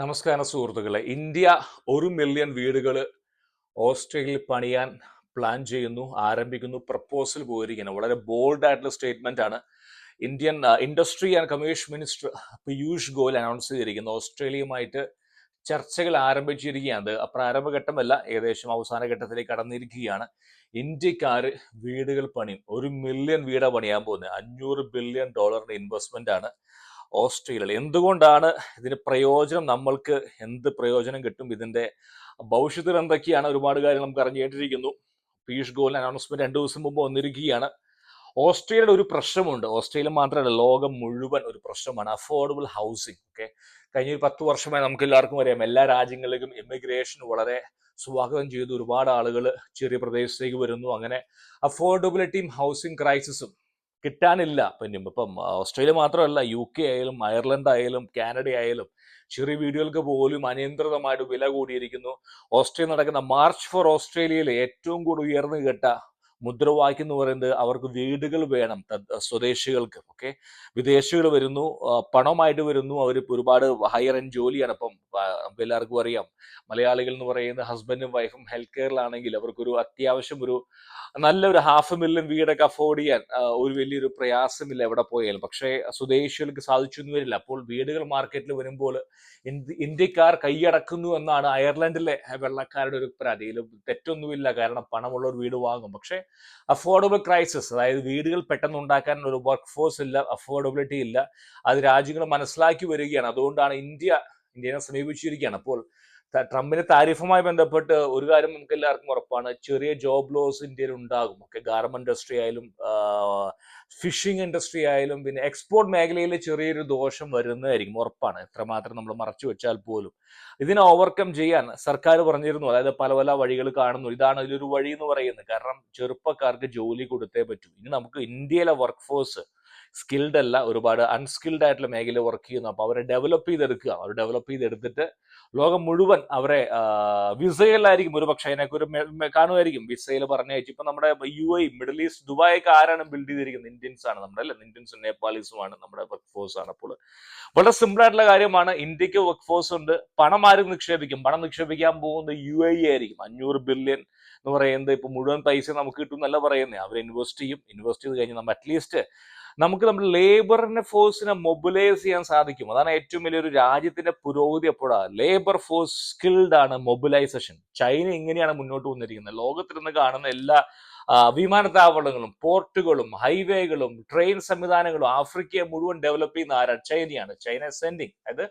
നമസ്കാരം സുഹൃത്തുക്കളെ. ഇന്ത്യ ഒരു മില്യൺ വീടുകൾ ഓസ്ട്രേലിയയിൽ പണിയാൻ പ്ലാൻ ചെയ്യുന്നു ആരംഭിക്കുന്നു പ്രപ്പോസൽ പോയിരിക്കുന്നു. വളരെ ബോൾഡ് ആയിട്ടുള്ള സ്റ്റേറ്റ്മെന്റ് ആണ്. Indian industry and commerce minister Piyush Goyal announce ചെയ്തിരിക്കുന്നു. ഓസ്ട്രേലിയയുമായിട്ട് ചർച്ചകൾ ആരംഭിച്ചിരിക്കുകയാണ്. അത് പ്രാരംഭഘട്ടമല്ല ഏകദേശം അവസാന ഘട്ടത്തിലേക്ക് കടന്നിരിക്കുകയാണ്. ഇന്ത്യക്കാർ വീടുകൾ പണിയും ഒരു മില്യൺ വീടാണ് പണിയാൻ പോകുന്നത്. അഞ്ഞൂറ് ബില്യൺ ഡോളറിന്റെ ഇൻവെസ്റ്റ്മെന്റ് ആണ്. ഓസ്ട്രേലിയയിൽ എന്തുകൊണ്ടാണ് ഇതിന് പ്രയോജനം? നമ്മൾക്ക് എന്ത് പ്രയോജനം കിട്ടും? ഇതിന്റെ ഭവിഷ്യത്തിൽ എന്തൊക്കെയാണ്? ഒരുപാട് കാര്യങ്ങൾ നമുക്ക് അറിഞ്ഞേണ്ടിയിരിക്കുന്നു പീയൂഷ് ഗോയൽ അനൗൺസ്മെന്റ് രണ്ടു ദിവസം മുമ്പ് വന്നിരിക്കുകയാണ്. ഓസ്ട്രേലിയയുടെ ഒരു പ്രശ്നമുണ്ട്. ഓസ്ട്രേലിയ മാത്രമല്ല ലോകം മുഴുവൻ ഒരു പ്രശ്നമാണ്. അഫോർഡബിൾ ഹൗസിംഗ് ഓക്കെ കഴിഞ്ഞ ഒരു പത്ത് വർഷമായി നമുക്ക് എല്ലാവർക്കും അറിയാം. എല്ലാ രാജ്യങ്ങളിലേക്കും ഇമിഗ്രേഷൻ വളരെ സ്വാഗതം ചെയ്തു. ഒരുപാട് ആളുകൾ ചെറിയ പ്രദേശത്തേക്ക് വരുന്നു. അങ്ങനെ അഫോർഡബിലിറ്റിയും ഹൗസിംഗ് ക്രൈസിസും കിട്ടാനില്ല. പിന്നെ ഇപ്പം ഓസ്ട്രേലിയ മാത്രമല്ല യു കെ ആയാലും അയർലൻഡ് ആയാലും കാനഡ ആയാലും ചെറിയ വീഡിയോകൾക്ക് പോലും അനിയന്ത്രിതമായിട്ട് വില കൂടിയിരിക്കുന്നു. ഓസ്ട്രേലിയ നടക്കുന്ന മാർച്ച് ഫോർ ഓസ്ട്രേലിയയിൽ ഏറ്റവും കൂടുതൽ ഉയർന്നു കേട്ട മുദ്രാവാക്യം എന്ന് പറയുന്നത് അവർക്ക് വീടുകൾ വേണം സ്വദേശികൾക്ക് ഓക്കെ വിദേശികൾ വരുന്നു പണമായിട്ട് വരുന്നു അവർ ഒരുപാട് ഹയർ എൻഡ് ജോലിയാണ്. അപ്പം എല്ലാവർക്കും അറിയാം മലയാളികൾ എന്ന് പറയുന്ന ഹസ്ബൻഡും വൈഫും ഹെൽത്ത് കെയറിലാണെങ്കിൽ അവർക്കൊരു അത്യാവശ്യം ഒരു നല്ലൊരു ഹാഫ് മില്യൺ വീടൊക്കെ അഫോർഡ് ചെയ്യാൻ ഒരു വലിയൊരു പ്രയാസമില്ല എവിടെ പോയാലും. പക്ഷേ സ്വദേശികൾക്ക് സാധിച്ചു എന്ന് വരില്ല. അപ്പോൾ വീടുകൾ മാർക്കറ്റിൽ വരുമ്പോൾ ഇന്ത്യ- ഇന്ത്യക്കാർ കൈയടക്കുന്നു എന്നാണ് അയർലൻഡിലെ വെള്ളക്കാരുടെ ഒരു പരാതി. തെറ്റൊന്നുമില്ല. കാരണം പണമുള്ളവർ വീട് വാങ്ങും. പക്ഷേ അഫോർഡബിൾ ക്രൈസിസ് അതായത് വീടുകൾ പെട്ടെന്ന് ഉണ്ടാക്കാൻ ഒരു വർക്ക് ഫോഴ്സ് ഇല്ല അഫോർഡബിലിറ്റി ഇല്ല അത് രാജ്യങ്ങൾ മനസ്സിലാക്കി വരികയാണ്. അതുകൊണ്ടാണ് ഇന്ത്യ ഇന്ത്യനെ സമീപിച്ചിരിക്കുകയാണ്. അപ്പോൾ ട്രംപിന്റെ താരിഫുമായി ബന്ധപ്പെട്ട് ഒരു കാര്യം നമുക്ക് എല്ലാവർക്കും ഉറപ്പാണ്. ചെറിയ ജോബ് ലോസ് ഇന്ത്യയിൽ ഉണ്ടാകും. ഒക്കെ ഗാർമെന്റ് ഇൻഡസ്ട്രി ആയാലും ഫിഷിംഗ് ഇൻഡസ്ട്രി ആയാലും പിന്നെ എക്സ്പോർട്ട് മേഖലയിൽ ചെറിയൊരു ദോഷം വരുന്നതായിരിക്കും ഉറപ്പാണ്. എത്രമാത്രം നമ്മൾ മറച്ചു വെച്ചാൽ പോലും. ഇതിനെ ഓവർകം ചെയ്യാൻ സർക്കാർ പറഞ്ഞിരുന്നു. അതായത് പല പല വഴികൾ കാണുന്നു. ഇതാണ് ഇതിലൊരു വഴി എന്ന് പറയുന്നത്. കാരണം ചെറുപ്പക്കാർക്ക് ജോലി കൊടുത്തേ പറ്റൂ. ഇനി നമുക്ക് ഇന്ത്യയിലെ വർക്ക് ഫോഴ്സ് സ്കിൽഡ് അല്ല ഒരുപാട് അൺസ്കിൽഡ് ആയിട്ടുള്ള മേഖല വർക്ക് ചെയ്യുന്നു. അപ്പോൾ അവരെ ഡെവലപ്പ് ചെയ്തെടുക്കുക. അവർ ഡെവലപ്പ് ചെയ്തെടുത്തിട്ട് ലോകം മുഴുവൻ അവരെ വിസയിലായിരിക്കും. ഒരു പക്ഷേ അതിനൊക്കെ ഒരു കാണുമായിരിക്കും. വിസയിൽ പറഞ്ഞയച്ചു ഇപ്പൊ നമ്മുടെ U A middle east Dubai ഒക്കെ ആരാണ് ബിൽഡ് ചെയ്തിരിക്കുന്നത്? ഇന്ത്യൻസ് ആണ് നമ്മുടെ അല്ലെ? ഇന്ത്യൻസും നേപ്പാളീസും ആണ് നമ്മുടെ വർക്ക് ഫോഴ്സ് ആണ് അപ്പോൾ. വളരെ സിമ്പിൾ ആയിട്ടുള്ള കാര്യമാണ്. ഇന്ത്യയ്ക്ക് വർക്ക് ഫോഴ്സ് ഉണ്ട്. പണം ആരും നിക്ഷേപിക്കും. പണം നിക്ഷേപിക്കാൻ പോകുന്നത് യു എ ആയിരിക്കും. അഞ്ഞൂറ് ബില്യൺ എന്ന് പറയുന്നത് ഇപ്പൊ മുഴുവൻ പൈസ നമുക്ക് കിട്ടും എന്നല്ല പറയുന്നത് അവർ ഇൻവെസ്റ്റ് ചെയ്യും. ഇൻവെസ്റ്റ് ചെയ്ത് കഴിഞ്ഞാൽ നമ്മൾ അറ്റ്ലീസ്റ്റ് നമുക്ക് നമ്മുടെ ലേബറിനെ ഫോഴ്സിനെ മൊബിലൈസ് ചെയ്യാൻ സാധിക്കും. അതാണ് ഏറ്റവും വലിയൊരു രാജ്യത്തിന്റെ പുരോഗതി എപ്പോഴാണ് ലേബർ ഫോഴ്സ് സ്കിൽഡ് ആണ് മൊബിലൈസേഷൻ ചൈന ഇങ്ങനെയാണ് മുന്നോട്ട് വന്നിരിക്കുന്നത്. ലോകത്തിൽ നിന്ന് കാണുന്ന എല്ലാ വിമാനത്താവളങ്ങളും പോർട്ടുകളും ഹൈവേകളും ട്രെയിൻ സംവിധാനങ്ങളും ആഫ്രിക്കയെ മുഴുവൻ ഡെവലപ്പ് ചെയ്യുന്ന ആരാണ് ചൈനയാണ് ചൈന സെൻഡിങ് അതായത്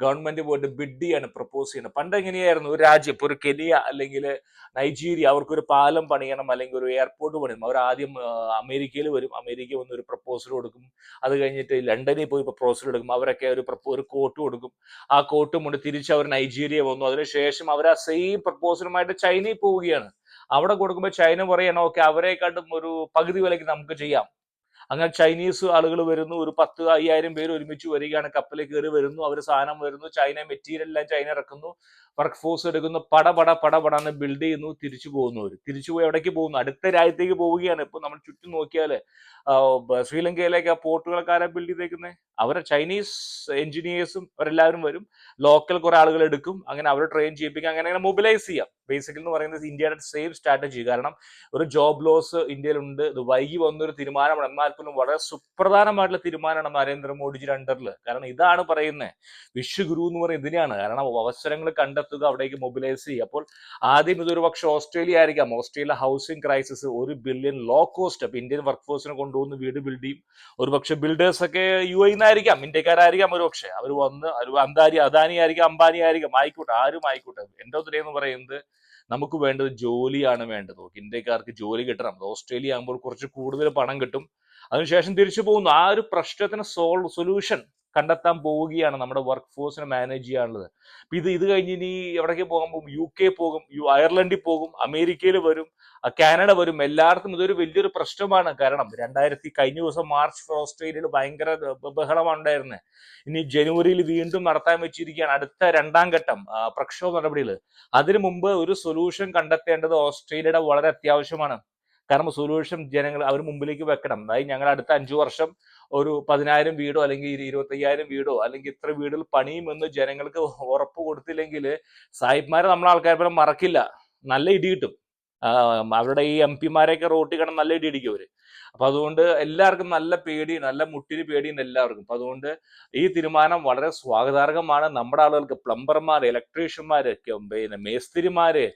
ഗവൺമെന്റ് പോയിട്ട് ബിഡ് ചെയ്യാണ് പ്രപ്പോസ് ചെയ്യുന്നത് പണ്ട് എങ്ങനെയായിരുന്നു? ഒരു രാജ്യം ഇപ്പൊ ഒരു കെനിയ അല്ലെങ്കിൽ നൈജീരിയ അവർക്കൊരു പാലം പണിയണം അല്ലെങ്കിൽ ഒരു എയർപോർട്ട് പണിയണം. അവർ ആദ്യം അമേരിക്കയിൽ വരും. അമേരിക്ക വന്ന് ഒരു പ്രപ്പോസൽ കൊടുക്കും. അത് കഴിഞ്ഞിട്ട് ലണ്ടനിൽ പോയി പ്രപ്പോസൽ കൊടുക്കും അവരൊക്കെ ഒരു ഒരു കോട്ട് കൊടുക്കും. ആ കോട്ട് കൊണ്ട് തിരിച്ച് അവർ നൈജീരിയ വന്നു. അതിനുശേഷം അവർ ആ സെയിം പ്രപ്പോസലുമായിട്ട് ചൈനയിൽ പോവുകയാണ്. അവിടെ കൊടുക്കുമ്പോൾ ചൈന പറയണം ഓക്കെ അവരെക്കാട്ടും ഒരു പകുതി വിലയ്ക്ക് നമുക്ക് ചെയ്യാം. അങ്ങനെ ചൈനീസ് ആളുകൾ വരുന്നു ഒരു പത്ത് അയ്യായിരം പേര് ഒരുമിച്ച് വരികയാണ് കപ്പലിൽ കയറി വരുന്നു അവർ സാധനം വരുന്നു ചൈന മെറ്റീരിയൽ എല്ലാം ചൈന ഇറക്കുന്നു വർക്ക് ഫോഴ്സ് എടുക്കുന്നു പട പട പട പടാന്ന് ബിൽഡ് ചെയ്യുന്നു തിരിച്ചു പോകുന്നു അവർ തിരിച്ചു പോയി എവിടേക്ക് പോകുന്നു? അടുത്ത രാജ്യത്തേക്ക് പോവുകയാണ്. ഇപ്പൊ നമ്മൾ ചുറ്റും നോക്കിയാൽ ശ്രീലങ്കയിലേക്ക് ആ പോർട്ടുകളൊക്കെ ആരാ ബിൽഡ് ചെയ്തേക്കുന്നത് അവരെ ചൈനീസ് എഞ്ചിനീയേഴ്സും അവരെല്ലാവരും വരും ലോക്കൽ കുറെ ആളുകൾ എടുക്കും അങ്ങനെ അവരെ ട്രെയിൻ ചെയ്യിപ്പിക്കും അങ്ങനെ അങ്ങനെ മൊബിലൈസ് ചെയ്യാം. ബേസിക്കലി എന്ന് പറയുന്നത് ഇന്ത്യയുടെ സെയിം സ്ട്രാറ്റജി കാരണം ഒരു ജോബ് ലോസ് ഇന്ത്യയിലുണ്ട്. ഇത് വൈകി വന്നൊരു തീരുമാനമാണ്. എന്നാൽ പോലും വളരെ സുപ്രധാനമായിട്ടുള്ള തീരുമാനമാണ് നരേന്ദ്രമോദിജിയുടെ അണ്ടറിൽ കാരണം ഇതാണ് പറയുന്നത് വിശ്വഗുരു എന്ന് പറയുന്നത് ഇതിനെയാണ്. കാരണം അവസരങ്ങൾ കണ്ടെത്തുക അവിടേക്ക് മൊബിലൈസ് ചെയ്യുക. അപ്പോൾ ആദ്യം ഇതൊരു പക്ഷെ ഓസ്ട്രേലിയ ആയിരിക്കാം. ഓസ്ട്രേലിയ ഹൗസിംഗ് ക്രൈസിസ് ഒരു ബില്യൺ ലോ കോസ്റ്റ് അപ്പൊ ഇന്ത്യൻ വർക്ക് ഫോഴ്സിനെ കൊണ്ടുവന്ന് വീട് ബിൽഡ് ചെയ്യും. ഒരു പക്ഷെ ബിൽഡേഴ്സ് ഒക്കെ യു നിന്നായിരിക്കാം ഇന്ത്യക്കാരായിരിക്കാം ഒരു പക്ഷെ. അവർ വന്ന് ഒരു അന്താരി അദാനി ആയിരിക്കാം അംബാനി ആയിരിക്കാം. ആയിക്കോട്ടെ ആരും ആയിക്കോട്ടെ. ഒത്തിരി എന്ന് പറയുന്നത് നമുക്ക് വേണ്ടത് ജോലിയാണ് വേണ്ടത്. ഇന്ത്യക്കാർക്ക് ജോലി കിട്ടണം. അത് ഓസ്ട്രേലിയ ആകുമ്പോൾ കുറച്ച് കൂടുതൽ പണം കിട്ടും. അതിനുശേഷം തിരിച്ചു പോകുന്നു. ആ ഒരു പ്രശ്നത്തിന് സോൾവ് സൊല്യൂഷൻ കണ്ടെത്താൻ പോവുകയാണ് നമ്മുടെ വർക്ക് ഫോഴ്സിനെ മാനേജ് ചെയ്യാനുള്ളത്. അപ്പൊ ഇത് ഇത് കഴിഞ്ഞ് ഇനി എവിടേക്ക് പോകാൻ പോകും? യു കെ പോകും യു അയർലൻഡിൽ പോകും അമേരിക്കയിൽ വരും കാനഡ വരും. എല്ലായിടത്തും ഇതൊരു വലിയൊരു പ്രശ്നമാണ്. കാരണം രണ്ടായിരത്തി കഴിഞ്ഞ ദിവസം മാർച്ച് ഓസ്ട്രേലിയയിൽ ഭയങ്കര ബ- ബഹളമാണ് ഉണ്ടായിരുന്നത് ഇനി ജനുവരിയിൽ വീണ്ടും നടത്താൻ വെച്ചിരിക്കുകയാണ്. അടുത്ത രണ്ടാം ഘട്ടം പ്രക്ഷോഭ നടപടികൾ അതിനു മുമ്പ് ഒരു സൊല്യൂഷൻ കണ്ടെത്തേണ്ടത് ഓസ്ട്രേലിയയുടെ വളരെ അത്യാവശ്യമാണ്. കാരണം സൊല്യൂഷൻ ജനങ്ങൾ അവർ മുമ്പിലേക്ക് വെക്കണം. അതായത് ഞങ്ങൾ അടുത്ത അഞ്ചു വർഷം ഒരു പതിനായിരം വീടോ അല്ലെങ്കിൽ ഇരു- ഇരുപത്തയ്യായിരം വീടോ അല്ലെങ്കിൽ ഇത്ര വീടുകൾ പണിയുമെന്ന് ജനങ്ങൾക്ക് ഉറപ്പ് കൊടുത്തില്ലെങ്കിൽ സാഹിബ്മാരെ നമ്മളെ പോലും മറക്കില്ല. നല്ല ഇടി കിട്ടും. അവരുടെ ഈ എം പിമാരെയൊക്കെ റോട്ടിൽ കിടന്ന് നല്ല ഇടി ഇടിക്കും അവർ. അപ്പൊ അതുകൊണ്ട് എല്ലാവർക്കും നല്ല പേടി നല്ല മുട്ടിന് പേടിയുണ്ട് എല്ലാവർക്കും. അപ്പൊ അതുകൊണ്ട് ഈ തീരുമാനം വളരെ സ്വാഗതാർഹമാണ്. നമ്മുടെ ആളുകൾക്ക് പ്ലംബർമാർ ഇലക്ട്രീഷ്യന്മാര് പിന്നെ മേസ്തിരിമാര്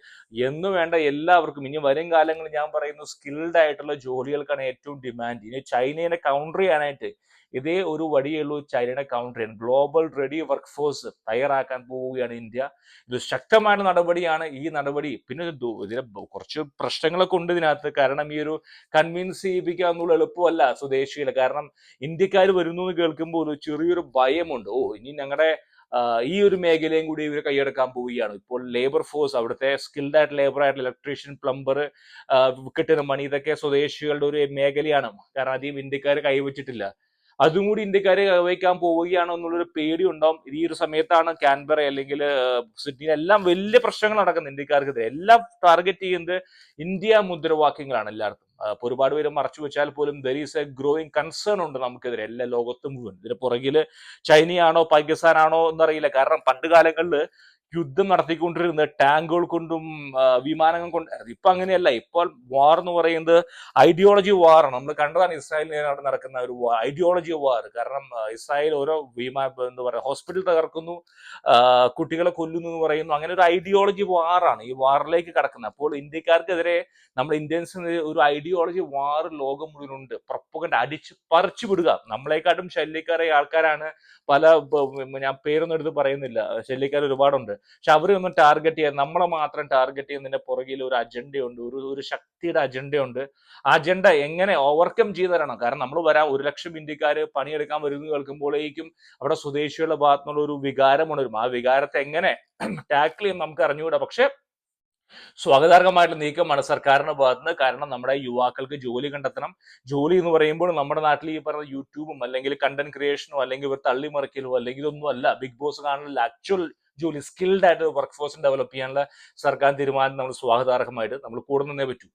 എന്നു വേണ്ട എല്ലാവർക്കും ഇനി വരും കാലങ്ങളിൽ ഞാൻ പറയുന്നു സ്കിൽഡ് ആയിട്ടുള്ള ജോലികൾക്കാണ് ഏറ്റവും ഡിമാൻഡ് ഇനി ചൈനയെ കൗണ്ടർ ചെയ്യാനായിട്ട് ഇതേ ഒരു വഴിയേ ഉള്ളൂ ചൈനയുടെ counter global ready work force തയ്യാറാക്കാൻ പോവുകയാണ് ഇന്ത്യ. ഇത് ശക്തമായ നടപടിയാണ് ഈ നടപടി. പിന്നെ ഇത് ഇതിന് കുറച്ച് പ്രശ്നങ്ങളൊക്കെ ഉണ്ട് ഇതിനകത്ത്. കാരണം ഈ ഒരു കൺവിൻസ് ചെയ്യിപ്പിക്കുക എന്നുള്ള എളുപ്പമല്ല സ്വദേശിയിൽ കാരണം ഇന്ത്യക്കാർ വരുന്നു എന്ന് കേൾക്കുമ്പോൾ ഒരു ചെറിയൊരു ഭയമുണ്ട്. ഓ ഇനി ഞങ്ങളുടെ ഈ ഒരു മേഖലയും കൂടി ഇവർ കൈയെടുക്കാൻ പോവുകയാണ്. ഇപ്പോൾ ലേബർ ഫോഴ്സ് അവിടുത്തെ സ്കിൽഡ് ആയിട്ട് ലേബർ ആയിട്ട് ഇലക്ട്രീഷ്യൻ പ്ലംബർ കിട്ടുന്ന മണി ഇതൊക്കെ സ്വദേശികളുടെ ഒരു മേഖലയാണ്. കാരണം അധികം ഇന്ത്യക്കാർ കൈവച്ചിട്ടില്ല. അതും കൂടി ഇന്ത്യക്കാരെ കൈവയ്ക്കാൻ പോവുകയാണോ എന്നുള്ളൊരു പേടി ഉണ്ടാവും ഈ ഒരു സമയത്താണ് കാൻബറ അല്ലെങ്കിൽ സിഡ്നി എല്ലാം വലിയ പ്രശ്നങ്ങൾ നടക്കുന്നത് ഇന്ത്യക്കാർക്കെതിരെ. എല്ലാം ടാർഗറ്റ് ചെയ്യുന്നത് ഇന്ത്യ മുദ്രാവാക്യങ്ങളാണ് എല്ലായിടത്തും. അപ്പൊ ഒരുപാട് പേര് മറച്ചു വെച്ചാൽ പോലും there is a growing concern ഉണ്ട് നമുക്കെതിരെ. എല്ലാ ലോകത്തും മുഴുവൻ. ഇതിന് പുറകിൽ ചൈനയാണോ പാകിസ്ഥാനാണോ എന്നറിയില്ല. കാരണം പണ്ട് കാലങ്ങളിൽ യുദ്ധം നടത്തിക്കൊണ്ടിരുന്നത് ടാങ്കുകൾ കൊണ്ടും വിമാനങ്ങൾ കൊണ്ട് ഇപ്പൊ അങ്ങനെയല്ല. ഇപ്പോൾ വാർ എന്ന് പറയുന്നത് ഐഡിയോളജി വാറാണ് നമ്മൾ കണ്ടതാണ് അവിടെ നടക്കുന്ന ഒരു ഐഡിയോളജി വാർ കാരണം ഇസ്രായേൽ ഓരോ വിമാ എന്താ പറയുക ഹോസ്പിറ്റൽ തകർക്കുന്നു കുട്ടികളെ കൊല്ലുന്നു എന്ന് പറയുന്നു. അങ്ങനെ ഒരു ഐഡിയോളജി വാറാണ് ഈ വാറിലേക്ക് കടക്കുന്നത്. അപ്പോൾ ഇന്ത്യക്കാർക്കെതിരെ നമ്മൾ ഇന്ത്യൻസിന് ഒരു ഐഡിയോളജി വാർ ലോകം മുഴുവനുണ്ട്. പ്രപ്പുകണ്ട് അടിച്ച് പറിച്ചു വിടുക. നമ്മളെക്കാട്ടും ശല്യക്കാരായ ആൾക്കാരാണ്. പല ഞാൻ പേരൊന്നും എടുത്ത് പറയുന്നില്ല. ശല്യക്കാർ ഒരുപാടുണ്ട്. പക്ഷെ അവരൊന്നും ടാർഗറ്റ് ചെയ്യാൻ നമ്മളെ മാത്രം ടാർഗറ്റ് ചെയ്യുന്നതിന്റെ പുറകിൽ ഒരു അജണ്ടയുണ്ട് ഒരു ഒരു ശക്തിയുടെ അജണ്ടയുണ്ട് ആ അജണ്ട എങ്ങനെ ഓവർകം ചെയ്തു തരണം കാരണം നമ്മൾ വരാം ഒരു ലക്ഷം ഇന്ത്യക്കാർ പണിയെടുക്കാൻ വരുന്നു കേൾക്കുമ്പോഴേക്കും അവിടെ സ്വദേശികളുടെ ഭാഗത്തുനിന്നുള്ള ഒരു വികാരം ഉണരും. ആ വികാരത്തെ എങ്ങനെ ടാക്കിൾ ചെയ്യും നമുക്ക് അറിഞ്ഞുകൂടാ. പക്ഷെ സ്വാഗതാർഹമായിട്ടുള്ള നീക്കമാണ് സർക്കാരിന്റെ ഭാഗത്തുനിന്ന്. കാരണം നമ്മുടെ യുവാക്കൾക്ക് ജോലി കണ്ടെത്തണം. ജോലി എന്ന് പറയുമ്പോൾ നമ്മുടെ നാട്ടിൽ ഈ പറയുന്ന യൂട്യൂബും അല്ലെങ്കിൽ കണ്ടന്റ് ക്രിയേഷനോ അല്ലെങ്കിൽ ഇവർ തള്ളിമറിക്കലോ അല്ലെങ്കിൽ ഇതൊന്നും അല്ല. ബിഗ് ബോസ് കാണുന്ന ആക്ച്വൽ ജോലി സ്കിൽഡ് ആയിട്ട് വർക്ക് ഫോഴ്സ് ഡെവലപ്പ് ചെയ്യാനുള്ള സർക്കാർ തീരുമാനം നമ്മൾ സ്വാഗതാർഹമായിട്ട് നമ്മൾ കൂടെ നിന്നേ പറ്റൂ.